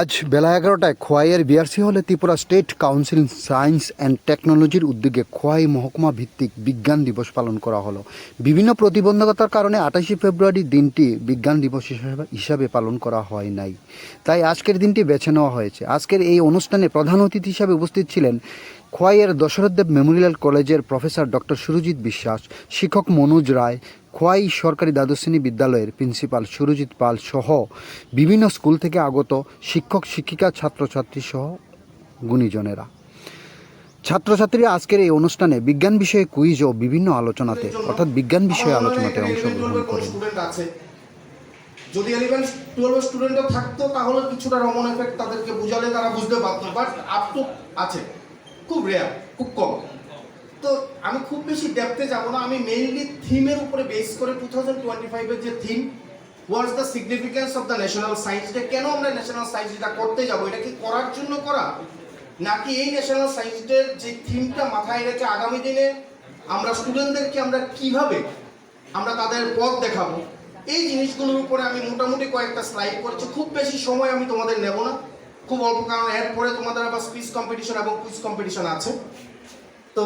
আজ বেলা এগারোটায় খোয়াইয়ের বিআরসি হলে Tripura state council science and টেকনোলজির উদ্যোগে খোয়াই মহকুমা ভিত্তিক বিজ্ঞান দিবস পালন করা হলো। বিভিন্ন প্রতিবন্ধকতার কারণে আঠাশে ফেব্রুয়ারি দিনটি বিজ্ঞান দিবস হিসাবে হিসাবে পালন করা হয় নাই। তাই আজকের দিনটি বেছে নেওয়া হয়েছে। আজকের এই অনুষ্ঠানে প্রধান অতিথি হিসাবে উপস্থিত ছিলেন খোয়াইয়ের দশরথ দেব মেমোরিয়াল কলেজের প্রফেসর ডক্টর সুরজিৎ বিশ্বাস, শিক্ষক মনোজ রায়, খোয়াই সরকারি দ্বাদশ শ্রেণি বিদ্যালয়ের প্রিন্সিপাল সুরজিৎ পাল সহ বিভিন্ন স্কুল থেকে আগত শিক্ষক, শিক্ষিকা, ছাত্রছাত্রী সহ গুণীজনেরা। ছাত্রছাত্রীরা আজকের এই অনুষ্ঠানে বিজ্ঞান বিষয়ে কুইজ ও বিভিন্ন আলোচনাতে, অর্থাৎ বিজ্ঞান বিষয়ে আলোচনাতে অংশগ্রহণ করেন। যদি টুয়েলভ স্টুডেন্টও থাকতো, তাহলে কিছুটা রমন এফেক্ট তাদেরকে বুঝালে তারা বুঝতে পারতো বাট আপ টু আছে। খুব রেয়ার খুব কম। তো আমি খুব বেশি ডেপথে যাব না, আমি মেইনলি থিমের উপরে বেস করে টু থাউজেন্ড টোয়েন্টি ফাইভের যে theme what's the significance of the national science day কেন আমরা ন্যাশনাল সায়েন্স ডেটা করতে যাব? এটা কি করার জন্য করা? নাকি এই ন্যাশনাল সায়েন্স ডের যে থিমটা মাথায় রেখে আগামী দিনে আমরা স্টুডেন্টদেরকে আমরা কীভাবে আমরা তাদের পথ দেখাবো? এই জিনিসগুলোর উপরে আমি মোটামুটি কয়েকটা স্লাইড করেছি। খুব বেশি সময় আমি তোমাদের নেব না। খুব অল্প কারণ এরপরে তোমাদের আবার স্পিচ কম্পিটিশন এবং কুইজ কম্পিটিশন আছে। তো